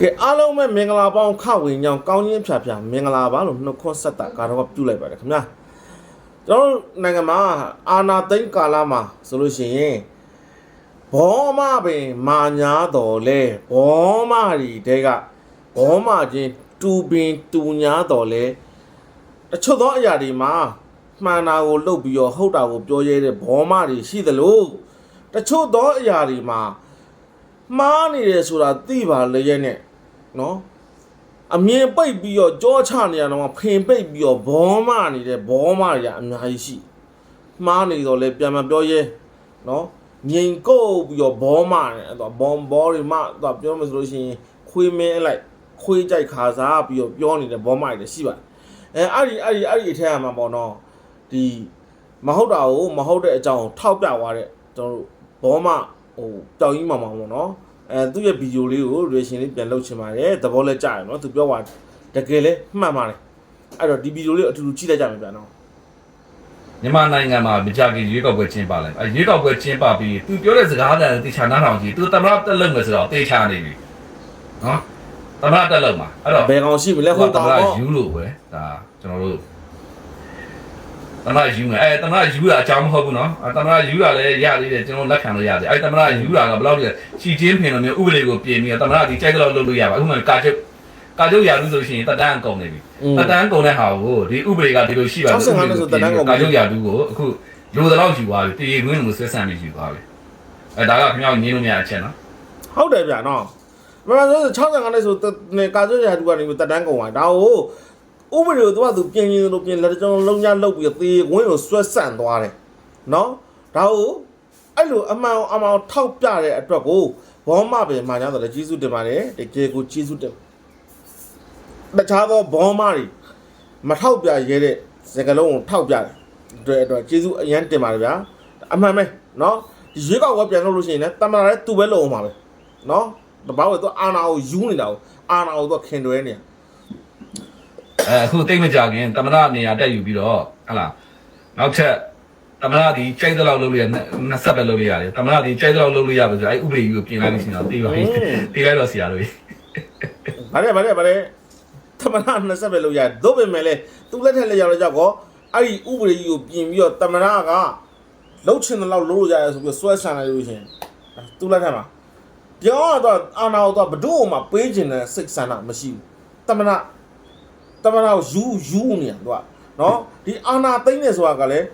ကဲအားလုံးပဲမင်္ဂလာပေါင်းခဝင်ညောင်းကောင်းချင်းဖြာဖြာမင်္ဂလာပါလို့နှုတ်ခွန်းဆက်တာကတော့ပြုလိုက်ပါတယ်ခင်ဗျာကျွန်တော်တို့နိုင်ငံမှာအာနာသိန်းကာလမှာဆိုလို့ရှိရင်ဘောမပင်မာညာတော်လဲဘောမတွေတဲကဘောမချင်းတူပင်တူညာတော်လဲတချို့သောအရာတွေမှာမှန်တာကိုလှုပ်ပြီးတော့ဟုတ်တာကိုပြောရဲတဲ့ဘောမတွေရှိသလိုတချို့သောအရာတွေမှာမှားနေတယ်ဆိုတာသိပါလေရဲ့နဲ့ နော်အမြင်ပိတ်ပြီးတော့ကြောချနေရတော့ဖင်ပိတ်ပြီးတော့ဘောမနေတဲ့ဘောမတွေကအများကြီးရှိမှားနေတော့လေပြန်မပြောရဲနော်ငိန်ကုတ်ပြီးတော့ဘောမနေအဲ့တော့ဘွန်ဘောတွေမတော့ပြောမှဆိုလို့ရှိရင်ခွေးမင်းအလိုက်ခွေးကြိုက်ခါစားပြီးတော့ပြောနေတဲ့ဘောမတွေလည်းရှိပါတယ်အဲအဲ့ဒီအဲ့ဒီအဲ့ဒီအထက်မှာပေါ့နော်ဒီမဟုတ်တာကိုမဟုတ်တဲ့အကြောင်းထောက်ပြသွားတဲ့ကျွန်တော်တို့ဘောမဟိုတောင်ကြီးမောင်မောင်ပေါ့နော် အဲသူ့ရဲ့ဗီဒီယိုလေးကို reaction လေးပြန်လုပ်ချင်ပါတယ်သဘောလဲကြရနော်သူပြောသွားတကယ်လဲမှန်ပါတယ်အဲ့တော့ဒီဗီဒီယိုလေးကိုအတူတူကြည့်လိုက်ကြမယ်ဗျာနော်မြန်မာနိုင်ငံမှာမကြခင်ရွေးကောက်ပွဲကျင်းပလိုက်အဲရွေးကောက်ပွဲကျင်းပပြီးသူပြောတဲ့စကားတန်တေချာနားထောင်ကြည့်သူသမရတက်လုံမယ်ဆိုတော့တေချာနေပြီနော်သမရတက်လုံမှာအဲ့တော့ဘယ်ကောင်ရှိမလဲဟုတ်တာသမရပေါ့ယူလို့ပဲဒါကျွန်တော်တို့ သမရယူမယ်အဲသမရယူတာအကြောင်းမဟုတ်ဘူးနော်အဲသမရယူတာလည်းရသေးတယ်ကျွန်တော်လက်ခံလို့ရတယ်အဲသမရယူတာကဘယ်လောက်လဲချီချင်းဖင်လိုမျိုးဥပဒေကိုပြင်ပြီးတော့သမရဒီကြိုက်တော့လုပ်လို့ရပါအခုမှကာချုပ်ကာချုပ်ရာလူဆိုရှင်တက်တန်းကုန်နေပြီတက်တန်းကုန်တဲ့ဟာကိုဒီဥပဒေကဒီလိုရှိပါ65နဲ့ဆိုတက်တန်းကုန်ပြီကာချုပ်ရာလူကိုအခုလိုတဲ့လောက်ယူသွားပြီတည်ရင်းလို့ဆွဲဆန့်ပြီးယူသွားပြီအဲဒါကခင်ဗျားကိုငင်းလို့မရအချက်နော်ဟုတ်တယ်ဗျာနော်မမဆို65နဲ့ဆိုနေကာကြွရာတူကနေတက်တန်းကုန်သွားဒါကို ဥပဒေကိုသူကသူပြင်ရင်လို့ပြင်လက်ကြောင်းလုံးကြလောက်ပြီးသေဝင်းကိုဆွဲဆန့်သွားတယ်နော်ဒါကိုအဲ့လိုအမှန်အမှန်ထောက်ပြတဲ့အတွက်ကိုဘောမပဲမာညာတော့လည်းကျေးဇူးတင်ပါတယ်တကယ်ကိုကျေးဇူးတင်တခြားသောဘောမတွေမထောက်ပြရဲတဲ့စကလုံးကိုထောက်ပြတယ်အတွက်အတွက်ကျေးဇူးအရန်တင်ပါတယ်ဗျာအမှန်ပဲနော်ဒီရွေးကောက်ပွဲပြန်လုပ်လို့ရှိရင်လည်းတမန်တော်လည်းသူ့ပဲလုပ်အောင်ပါပဲနော်တပောက်ကတော့အာနာကိုယူနေတာကိုအာနာကိုတော့ခင်တွဲနေ အဲအခုတိတ်မကြခင်တမနာနေရာတက်ယူပြီးတော့ဟလာနောက်ချက်တမနာဒီကြိုက်တဲ့လောက်လုပ်လို့ရနှစ်ဆက်ပဲလုပ်လို့ရတယ်တမနာဒီကြိုက်တဲ့လောက်လုပ်လို့ရပါဆိုအဲဥပဒေကြီးကိုပြင်လိုက်လို့ရှိရင်တော့တေးပါပြီတေးလိုက်တော့ဆရာတို့ဗါတယ်ဗါတယ်ဗါတယ်တမနာ20ပဲလို့ရဒုတ်ပင်မဲ့လေသူလက်ထက်လက်ရောက်တော့ကြောက်ကောအဲ့ဒီဥပဒေကြီးကိုပြင်ပြီးတော့တမနာကလှုပ်ချင်တဲ့လောက်လှုပ်လို့ရတယ်ဆိုပြီးဆွဲဆန်လိုက်လို့ရှင်သူလက်ထက်မှာပြောတော့အာနာကိုတော့ဘဒုမှပေးချင်တဲ့စိတ်ဆန္ဒမရှိဘူးတမနာ တမနာကိုယူယူနေရတော့နော်ဒီအာနာသိမ့်နေဆိုတာကလည်း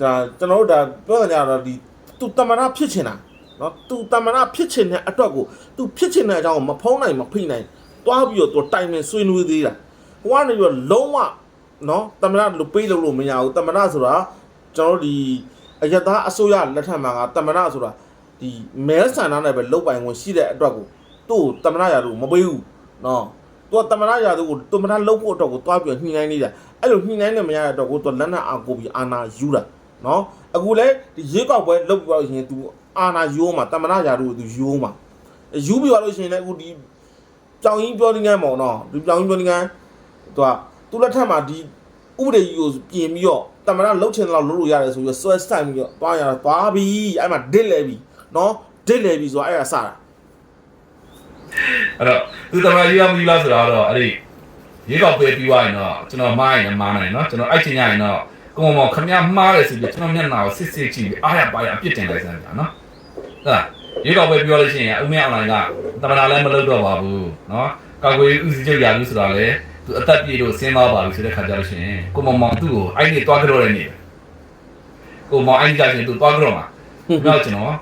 ဒါကျွန်တော်တို့ဒါပြောကြတာဒီသူတမနာဖြစ်ချင်တာနော်သူတမနာဖြစ်ချင်တဲ့အတွက်ကိုသူဖြစ်ချင်တဲ့အကြောင်းကိုမဖုံးနိုင်မဖိနိုင်တွားပြီးတော့သူတိုင်ပင်ဆွေးနွေးသေးတာဟိုကနေပြီးတော့လုံးဝနော်တမနာလို့ပေးလို့လို့မရဘူးတမနာဆိုတာကျွန်တော်တို့ဒီအယက်သားအစိုးရလက်ထက်မှာကတမနာဆိုတာဒီမဲဆန္ဒနဲ့ပဲလုတ်ပိုင်ဝင်ရှိတဲ့အတွက်ကိုသူ့ကိုတမနာရာလို့မပေးဘူးနော် သူကတမနာရာသူကိုတမနာလုတ်ဖို့အတွက်ကိုတွားပြီးတော့ညှိနှိုင်းနေတာအဲ့လိုညှိနှိုင်းနေမရတဲ့အတွက်ကိုသူလက်နက်အာကိုပြီးအာနာယူတာနော်အခုလဲဒီရေကောက်ပွဲလုတ်ပြီးတော့ရင် तू အာနာယူအောင်မှာတမနာရာတို့ तू ယူအောင်မှာယူပြီးသွားလို့ရှိရင်လည်းအခုဒီကြောင်ကြီးပြောနေငန်းပေါ့နော်ဒီကြောင်ကြီးပြောနေငန်းသူကသူ့လက်ထက်မှာဒီဥပဒေကြီးကိုပြင်ပြီးတော့တမနာလုတ်ချင်တော့လုတ်လို့ရတယ်ဆိုပြီးတော့ဆွဲဆိုင်ပြီးတော့တွားရတာတွားပြီးအဲ့မှာဒစ်လဲပြီးနော်ဒစ်လဲပြီးဆိုတော့အဲ့ဒါစတာ အဲ့တော့သူတမရယူရမယူလားဆိုတော့အဲ့ဒီရေကောက်ပွဲပြီးသွားရင်တော့ကျွန်တော်မှားရင်မှားနိုင်နော်ကျွန်တော်အဲ့ချိန်ညရင်တော့ကိုမမောင်ခမရမှားတယ်ဆိုပြီးကျွန်တော်မျက်နှာကိုစစ်စစ်ကြည့်ပြီးအားရပါရအပြစ်တင်လိုက်စမ်းကြနော်ဟုတ်လားရေကောက်ပွဲပြီးသွားလို့ရှိရင်အုံမြအွန်လိုင်းကတမနာလည်းမလုပ်တော့ပါဘူးနော်ကာကွယ်ဦးစီးချုပ်ရာလူဆိုတာလေသူအသက်ပြေလို့စဉ်းစားပါလို့ဆိုတဲ့ခါကျလို့ရှိရင်ကိုမမောင်သူ့ကိုအဲ့ဒီတွားကြတော့တဲ့နေကိုမောင်အဲ့ဒီကြရင်သူတွားကြတော့မှာနောက်ကျွန်တော်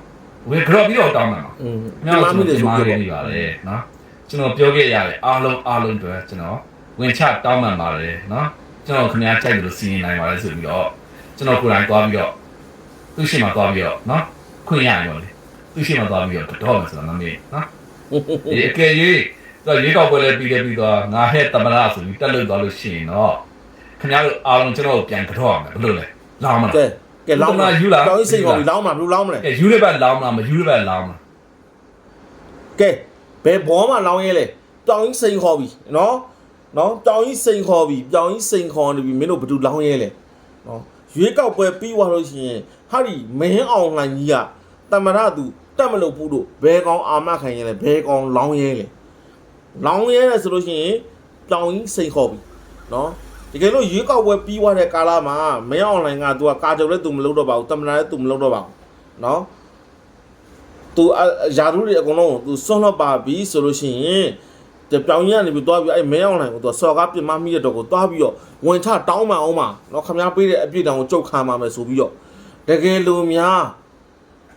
ဝေကြော့ပြီးတော့တောင်းမှာอืม။ကျွန်တော်ကျွန်တော်မားနေပါလေနော်။ကျွန်တော်ပြောခဲ့ရတယ်အားလုံးအားလုံးတွေကျွန်တော်ဝင်ချတောင်းပန်ပါတယ်နော်။ကျွန်တော်ခင်ဗျားကြိုက်လို့စီရင်နိုင်ပါလေဆိုပြီးတော့ကျွန်တော်ကိုယ်တိုင်သွားပြီးတော့သူ့ရှိမှသွားပြီးတော့နော်ခွင့်ရရင်တော့လေသူ့ရှိမှသွားပြီးတော့တော့မယ်ဆိုတော့မမေ့နော်။ဒီအကယ်၍တော့ရေကောက်ပွဲလဲပြီးတယ်ပြီးတော့ငါဟဲ့တမလားဆိုပြီးတက်လို့သွားလို့ရှိရင်တော့ခင်ဗျားတို့အားလုံးကျွန်တော်ပြန်ကြောက်ရမယ်ဘယ်လိုလဲ။လောင်းမလား ကဲကဲလောင်းမှာယူလားကြောင်ကြီးစိတ်ပေါ်ပြီးလောင်းမှာဘယ်လိုလောင်းမလဲ။ကဲယူရဘက်လောင်းမလားမယူရဘက်လောင်းမလားကဲဘယ်ဘောမှလောင်းရဲလဲကြောင်ကြီးစိန်ခေါ်ပြီနော်နော်ကြောင်ကြီးစိန်ခေါ်ပြီကြောင်ကြီးစိန်ခေါ်နေပြီမင်းတို့ဘယ်သူလောင်းရဲလဲနော်ရွေးကောက်ပွဲပြီးသွားလို့ရှိရင်ဟာဒီမင်းအောင်လှိုင်ကြီးကတမရသူတက်မလို့ဘူးတို့ဘဲကောင်အာမခံရဲလဲဘဲကောင်လောင်းရဲလဲလောင်းရဲတယ်ဆိုလို့ရှိရင်ပြောင်းကြီးစိန်ခေါ်ပြီနော် တကယ်လို့ရွေးကောက်ပွဲပြီးသွားတဲ့ကာလမှာမင်းအွန်လိုင်းက तू ကကာကြုံလည်း तू မလုပ်တော့ပါဘူးတမနာလည်း तू မလုပ်တော့ပါဘူးနော် तू ယာရုတွေအကုန်လုံးကို तू ဆွန့်လွတ်ပါပြီဆိုလို့ရှိရင်တပြောင်းကြီးကနေပြီးသွားပြီးအဲ့မင်းအွန်လိုင်းကို तू စော်ကားပြမမိတဲ့တော့ကိုသွားပြီးတော့ဝင်ချတောင်းမှအောင်မှာနော်ခမားပေးတဲ့အပြည့်တောင်ကိုကြုတ်ခံပါမယ်ဆိုပြီးတော့တကယ်လို့များ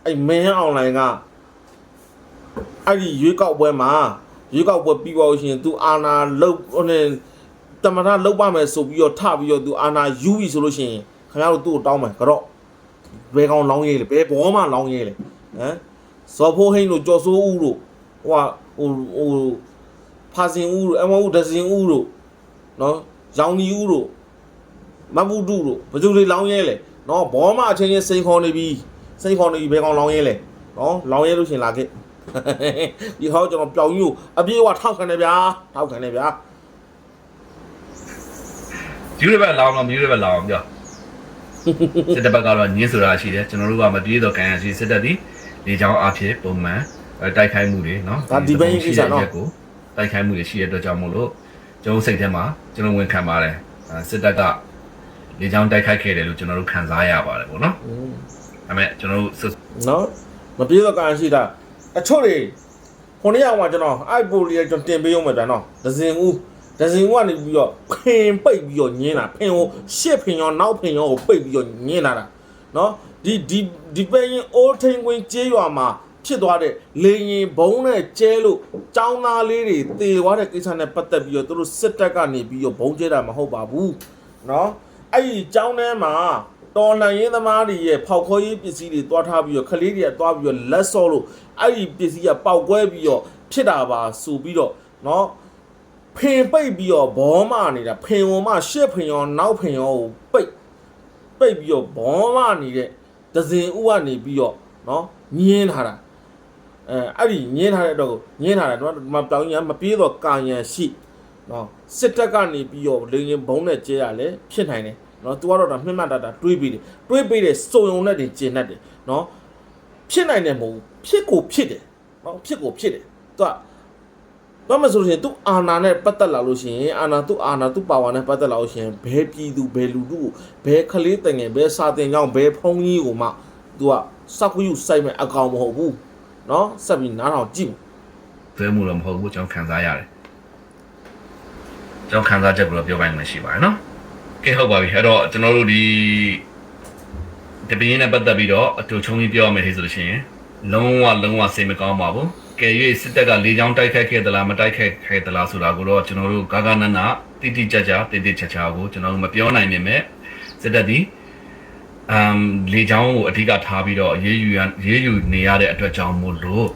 အဲ့မင်းအွန်လိုင်းက အဲ့ဒီရွေးကောက်ပွဲမှာရွေးကောက်ပွဲပြီးပါလို့ရှိရင် तू အာနာလုတ်ဟိုနဲ့ တမနာလုတ်ပါမယ်ဆိုပြီးတော့ထပြီးတော့ तू အာနာယူပြီဆိုလို့ရှိရင်ခင်ဗျားတို့သူ့ကိုတောင်းမယ်ကတော့ဘယ်ကောင်လောင်းရေးလဲဘယ်ဘောမှလောင်းရေးလဲဟမ်ဇော်ဖိုးဟိန်းတို့ကြော်စိုးဦးတို့ဟိုဟာဟိုဟိုဖာစင်ဦးတို့အမဦးဒဇင်ဦးတို့နော်ရောင်နီဦးတို့မဘူတုတို့ဘယ်သူတွေလောင်းရဲလဲနော်ဘောမအချင်းချင်းစိန်ခေါ်နေပြီစိန်ခေါ်နေပြီဘယ်ကောင်လောင်းရဲလဲနော်လောင်းရဲလို့ရှရင်လာခဲ့ဒီဟောကျွန်တော်ပျောက်ကြီးကိုအပြေးဝထောက်ခံတယ်ဗျာထောက်ခံတယ်ဗျာ ယူရဘက်လောင်းတော့မြူရဘက်လောင်းပြောစစ်တပ်ဘက်ကတော့ညင်းဆိုတာရှိတယ်ကျွန်တော်တို့ကမပြေးတော့ကန်ရရှိစစ်တပ်ဒီလေချောင်းအဖြစ်ပုံမှန်တိုက်ခိုက်မှုတွေနော်ကိုတိုက်ခိုက်မှုတွေရှိတဲ့အတွက်ကြောင့်မို့လို့ကျွန်တော်စိတ်ထဲမှာကျွန်တော်ဝန်ခံပါတယ်စစ်တပ်ကလေချောင်းတိုက်ခိုက်ခဲ့တယ်လို့ကျွန်တော်တို့ခံစားရပါတယ်ပေါ့နော်ဒါပေမဲ့ကျွန်တော်တို့နော်မပြေတော့ကန်ရှိတာအချို့တွေခုနှစ်ယောက်မှကျွန်တော်အိုက်ပိုလီကျွန်တော်တင်ပေးအောင်မယ်ဗျာနော်ဒဇင်ဦး ဒဇင်ဦးကနေပြီးတော့ဖင်ပိတ်ပြီးတော့ညင်းတာဖင်ကိုရှစ်ဖင်ရောနောက်ဖင်ရောကိုပိတ်ပြီးတော့ညင်းလာတာနော်ဒီဒီဒီပဲရင်အိုးထိန်ကွင်းကျေးရွာမှာဖြစ်သွားတဲ့လေရင်ဘုံနဲ့ကျဲလို့ចောင်းသားလေးတွေတေသွားတဲ့ကိစ္စနဲ့ပတ်သက်ပြီးတော့သူတို့စစ်တပ်ကနေပြီးတော့ဘုံကျဲတာမဟုတ်ပါဘူးနော်အဲ့ဒီចောင်းထဲမှာတော်လှန်ရေးသမားတွေရဲ့ဖောက်ခွဲရေးပစ္စည်းတွေတွားထားပြီးတော့ခလေးတွေကတွားပြီးတော့လက်စော့လို့အဲ့ဒီပစ္စည်းကပောက်ကွဲပြီးတော့ဖြစ်တာပါဆိုပြီးတော့နော် ဖင်ပိတ်ပြီးတော့ဘောမနေတာဖင်ဝမရှစ်ဖင်ရောနောက်ဖင်ရောကိုပိတ်ပိတ်ပြီးတော့ဘောမနေတဲ့ဒဇင်ဥကနေပြီးတော့နော်ညင်းထားတာအဲအဲ့ဒီညင်းထားတဲ့တော့ညင်းထားတယ်တော့မပြောင်းရမပြေးတော့ကာယံရှိနော်စစ်တပ်ကနေပြီးတော့လေရင်ဘုံနဲ့ကျဲရလဲဖြစ်နိုင်တယ်နော်သူကတော့ဒါမှတ်မှတ်တာတာတွေးပြီးတယ်တွေးပြီးတယ်စုံုံနဲ့တင်ကျင်တတ်တယ်နော်ဖြစ်နိုင်တယ်မဟုတ်ဘူးဖြစ်ကိုဖြစ်တယ်နော်ဖြစ်ကိုဖြစ်တယ်သူက တော့မဆိုရင်သူအာနာနဲ့ပတ်သက်လာလို့ရှိရင်အာနာသူအာနာသူပါဝါနဲ့ပတ်သက်လာလို့ရှိရင်ဘယ်ပြည်သူဘယ်လူတို့ဘယ်ခလေးတငယ်ဘယ်စာတင်ကြောင်းဘယ်ဖုံးကြီးကိုမှသူကစက်ကူယူစိုက်မဲ့အကောင်မဟုတ်ဘူးနော်ဆက်ပြီးနားထောင်ကြည့်သွဲမှုတော့မဟုတ်ဘူးကျွန်တော်ခံစားရတယ်ကျွန်တော်ခံစားချက်ကိုတော့ပြောပိုင်းမှရှိပါတယ်နော်ကဲဟုတ်ပါပြီအဲ့တော့ကျွန်တော်တို့ဒီတပင်းနဲ့ပတ်သက်ပြီးတော့အတူချုံကြီးပြောရမယ်ဆိုလို့ရှိရင်လုံးဝလုံးဝစိတ်မကောင်းပါဘူး ကဲ၍စစ်တပ်ကလေကြောင်းတိုက်ခိုက်ခဲ့သလားမတိုက်ခိုက်ခဲ့သလားဆိုတာကိုတော့ကျွန်တော်တို့ဂါဂနနာတိတိကျကျတိတိကျကျကိုကျွန်တော်တို့မပြောနိုင်ပေမဲ့စစ်တပ်ဒီအမ်လေကြောင်းကိုအဓိကထားပြီးတော့ရေးယူရေးယူနေရတဲ့အတွက်ကြောင့်မို့လို့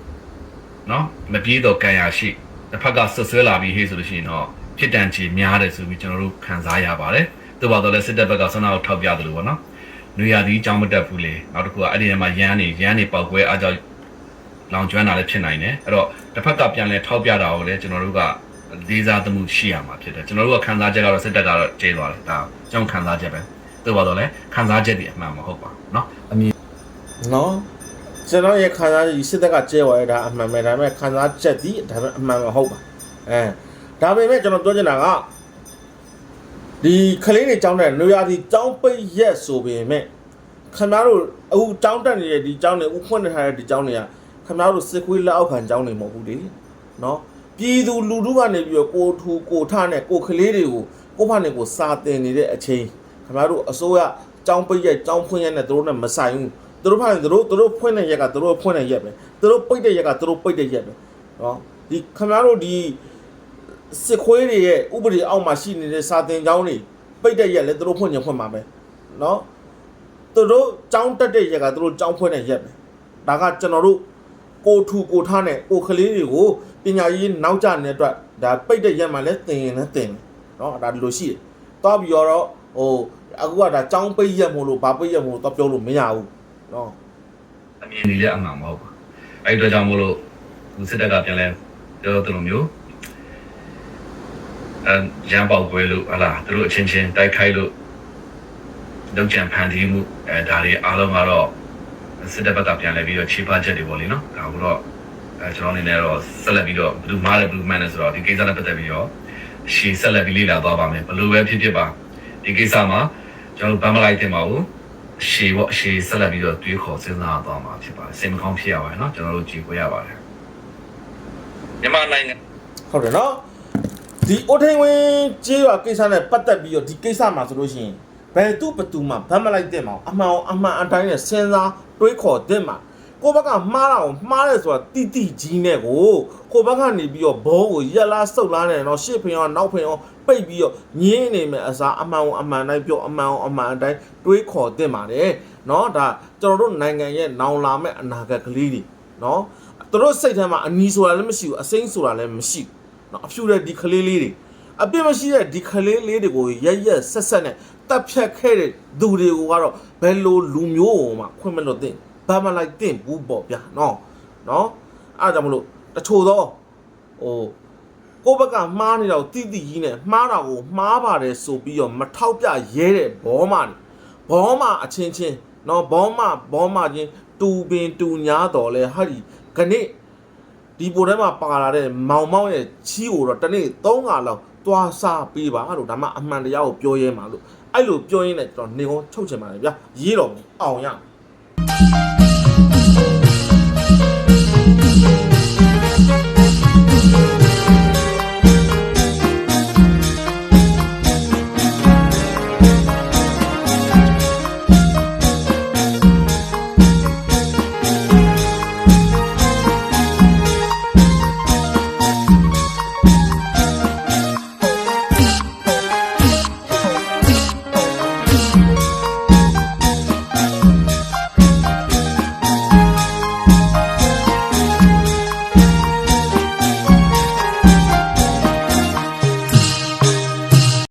နော်မပြေးတော့ကံရရှိတစ်ဖက်ကဆွဆွဲလာပြီးဟေးဆိုလို့ရှိရင်တော့ဖြစ်တန်ချီများတယ်ဆိုပြီးကျွန်တော်တို့ခံစားရပါတယ်သို့ပါတော့လည်းစစ်တပ်ဘက်ကဆွမ်းနာကိုထောက်ပြတယ်လို့ပေါ့နော်နွေရာသီကြောင်းမတက်ဘူးလေနောက်တစ်ခုကအဲ့ဒီထဲမှာရမ်းနေရမ်းနေပေါက်ကွဲအားကြောင့် လောင်ကျွမ်းတာလည်းဖြစ်နိုင်တယ်အဲ့တော့တစ်ဖက်ကပြန်လဲထောက်ပြတာကိုလည်းကျွန်တော်တို့ကလေးစားသမှုရှိရမှာဖြစ်တယ်ကျွန်တော်တို့ကခံစားချက်ကတော့စစ်တပ်ကတော့ကျေသွားတယ်ဒါကျွန်တော်ခံစားချက်ပဲသို့ပါတော့လည်းခံစားချက်ဒီအမှန်မဟုတ်ပါဘူးเนาะအမြင် နော်ကျွန်တော်ရဲ့ခံစားချက်စစ်တပ်ကကျဲသွားရတာအမှန်ပဲဒါပေမဲ့ခံစားချက်ဒီဒါပေမဲ့အမှန်မဟုတ်ပါအဲဒါပေမဲ့ကျွန်တော်ပြောချင်တာကဒီကလေးတွေကြောင်းတဲ့နွေရာသီကြောင်းပိတ်ရက်ဆိုပေမဲ့ခင်ဗျားတို့အခုကြောင်းတက်နေတဲ့ဒီကြောင်းတွေဥဖွင့်နေထားတဲ့ဒီကြောင်းတွေက ခင်ဗျားတို့စစ်ခွေးလက်အောက်ခံကြောင်းတွေမဟုတ်ဘူးလေနော်ပြည်သူလူထုကနေပြီးတော့ကိုထူကိုထနဲ့ကိုကလေးတွေကိုကိုဖာနေကိုစာတင်နေတဲ့အချိန်ခင်ဗျားတို့အစိုးရကြောင်းပိတ်ရက်ကြောင်းဖွင့်ရက်နဲ့တို့နဲ့မဆိုင်ဘူးသူတို့ဖာရင်သူတို့သူတို့ဖွင့်တဲ့ရက်ကသူတို့ဖွင့်တဲ့ရက်ပဲသူတို့ပိတ်တဲ့ရက်ကသူတို့ပိတ်တဲ့ရက်ပဲနော်ဒီခင်ဗျားတို့ဒီစစ်ခွေးတွေရဲ့ဥပဒေအောက်မှာရှိနေတဲ့စာတင်ကျောင်းတွေပိတ်တဲ့ရက်လည်းသူတို့ဖွင့်ညဖွင့်မှာပဲနော်သူတို့ကျောင်းတက်တဲ့ရက်ကသူတို့ကျောင်းဖွင့်တဲ့ရက်ပဲဒါကကျွန်တော်တို့ ကိုထူကိုထားနဲ့ကိုကလေးတွေကိုပညာရေးနောက်ကျနေတဲ့အတွက်ဒါပိတ်တဲ့ရက်မှာလည်းသင်ရင်လည်းသင်တယ်နော်ဒါဒီလိုရှိတယ်တော့ပြီးတော့ဟိုအခုကဒါကျောင်းပိတ်ရက်မို့လို့ဘာပိတ်ရက်မို့လို့တော့ပြောလို့မရဘူးနော်အမြင်ကြီးလည်းအမှန်မဟုတ်ပါအဲ့ဒီအတွက်ကြောင့်မို့လို့ဒီစစ်တပ်ကပြန်လဲပြောသလိုမျိုးအဲရန်ပေါက်ပွဲလို့ဟလာသူတို့အချင်းချင်းတိုက်ခိုက်လို့လောက်ချန်ဖန်တီးမှုအဲဒါတွေအားလုံးကတော့ စစ်တပ်ဘက်ကပြန်လဲပြီးတော့ခြေပါချက်တွေပေါ့လေနော်ဒါကိုတော့အဲကျွန်တော်အနေနဲ့တော့ဆက်လက်ပြီးတော့ဘယ်သူမှလည်းဘယ်သူမှန်းလဲဆိုတော့ဒီကိစ္စနဲ့ပတ်သက်ပြီးတော့ရှေ့ဆက်လက်ပြီးလေ့လာသွားပါမယ်ဘလို့ပဲဖြစ်ဖြစ်ပါဒီကိစ္စမှာကျွန်တော်ဗမ်းမလိုက်တင်ပါဘူးရှေ့ပေါ့ရှေ့ဆက်လက်ပြီးတော့တွေးခေါ်စဉ်းစားသွားမှာဖြစ်ပါတယ်စိတ်မကောင်းဖြစ်ရပါတယ်နော်ကျွန်တော်တို့ကြည်ခွေရပါတယ်မြန်မာနိုင်ငံဟုတ်တယ်နော်ဒီအိုထိန်ဝင်းကြေးရွာကိစ္စနဲ့ပတ်သက်ပြီးတော့ဒီကိစ္စမှာဆိုလို့ရှိရင်ဘယ်သူဘသူမှဗမ်းမလိုက်တင်ပါဘူးအမှန်အောင်အမှန်အတိုင်းနဲ့စဉ်းစား တွေးခေါ်တဲ့မှာကိုဘက်ကမှားတာကိုမှားတယ်ဆိုတာတိတိကြီးနဲ့ကိုကိုဘက်ကနေပြီးတော့ဘောကိုရက်လားစုပ်လားနဲ့တော့ရှေ့ဖင်ရောနောက်ဖင်ရောပိတ်ပြီးတော့ညင်းနေမယ်အစားအမှန်အောင်အမှန်တိုင်းပြောအမှန်အောင်အမှန်အတိုင်းတွေးခေါ်တဲ့ပါတယ်เนาะဒါကျွန်တော်တို့နိုင်ငံရဲ့နောင်လာမဲ့အနာဂတ်ကလေးတွေเนาะသူတို့စိတ်ထဲမှာအနီးဆိုတာလည်းမရှိဘူးအစိမ့်ဆိုတာလည်းမရှိဘူး နော်အဖြူတဲ့ဒီကလေးလေးတွေအပြစ်မရှိတဲ့ဒီကလေးလေးတွေကိုရက်ရက်ဆက်ဆက်နဲ့ တပ်ဖြတ်ခဲ့တဲ့သူတွေကိုကတော့ဘယ်လိုလူမျိုးကိုမှခွင့်မလွတ်သင့်ဘာမှလိုက်သင့်ဘူးပေါ့ဗျာနော်နော်အားကြောင့်မလို့တချို့တော့ဟိုကိုယ့်ဘက်ကမှားနေတော့တိတိကြီးနဲ့မှားတာကိုမှားပါတယ်ဆိုပြီးတော့မထောက်ပြရဲတဲ့ဘောမတွေဘောမအချင်းချင်းနော်ဘောမဘောမချင်းတူပင်တူညာတော်လဲဟာဒီခဏိဒီပိုထဲမှာပါလာတဲ့မောင်မောင်ရဲ့ချီးကိုတော့တစ်နေ့3ခါလောက် သွားစားပေးပါလို့ဒါမှအမှန်တရားကိုပြောရဲမှာလို့အဲ့လိုပြောရင်းနဲ့ကျွန်တော်နေကုန်းထုတ်ချင်ပါတယ်ဗျာရေးတော်အောင်ရအောင်